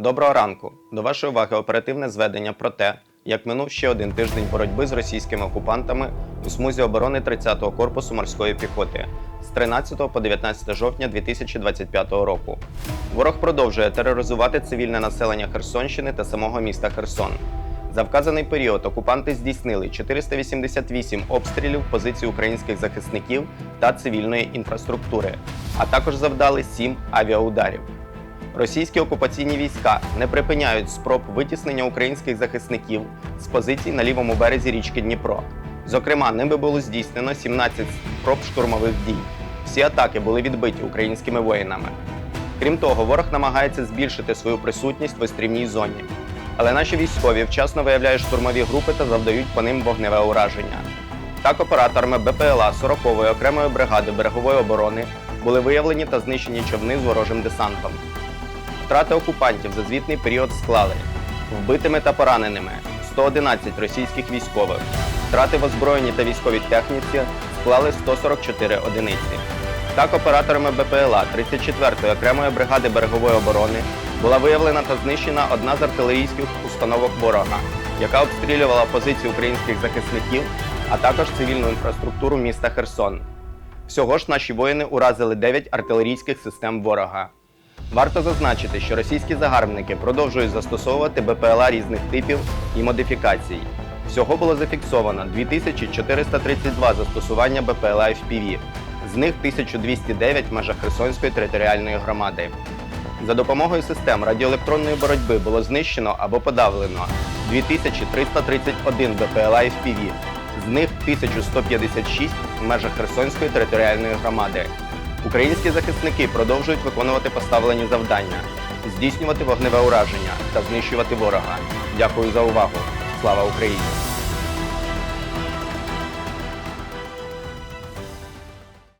Доброго ранку! До вашої уваги оперативне зведення про те, як минув ще один тиждень боротьби з російськими окупантами у смузі оборони 30-го корпусу морської піхоти з 13 по 19 жовтня 2025 року. Ворог продовжує тероризувати цивільне населення Херсонщини та самого міста Херсон. За вказаний період окупанти здійснили 488 обстрілів позицій українських захисників та цивільної інфраструктури, а також завдали 7 авіаударів. Російські окупаційні війська не припиняють спроб витіснення українських захисників з позицій на лівому березі річки Дніпро. Зокрема, ними було здійснено 17 спроб штурмових дій. Всі атаки були відбиті українськими воїнами. Крім того, ворог намагається збільшити свою присутність в острівній зоні. Але наші військові вчасно виявляють штурмові групи та завдають по ним вогневе ураження. Так, операторами БПЛА 40-ї окремої бригади берегової оборони були виявлені та знищені човни з ворожим десантом. Втрати окупантів за звітний період склали вбитими та пораненими 111 російських військових. Втрати в озброєнні та військовій техніці склали 144 одиниці. Так, операторами БПЛА 34-ї окремої бригади берегової оборони була виявлена та знищена одна з артилерійських установок ворога, яка обстрілювала позиції українських захисників, а також цивільну інфраструктуру міста Херсон. Всього ж наші воїни уразили 9 артилерійських систем ворога. Варто зазначити, що російські загарбники продовжують застосовувати БПЛА різних типів і модифікацій. Всього було зафіксовано 2432 застосування БПЛА FPV, з них 1209 в межах Херсонської територіальної громади. За допомогою систем радіоелектронної боротьби було знищено або подавлено 2331 БПЛА FPV, з них 1156 в межах Херсонської територіальної громади. Українські захисники продовжують виконувати поставлені завдання, здійснювати вогневе ураження та знищувати ворога. Дякую за увагу. Слава Україні!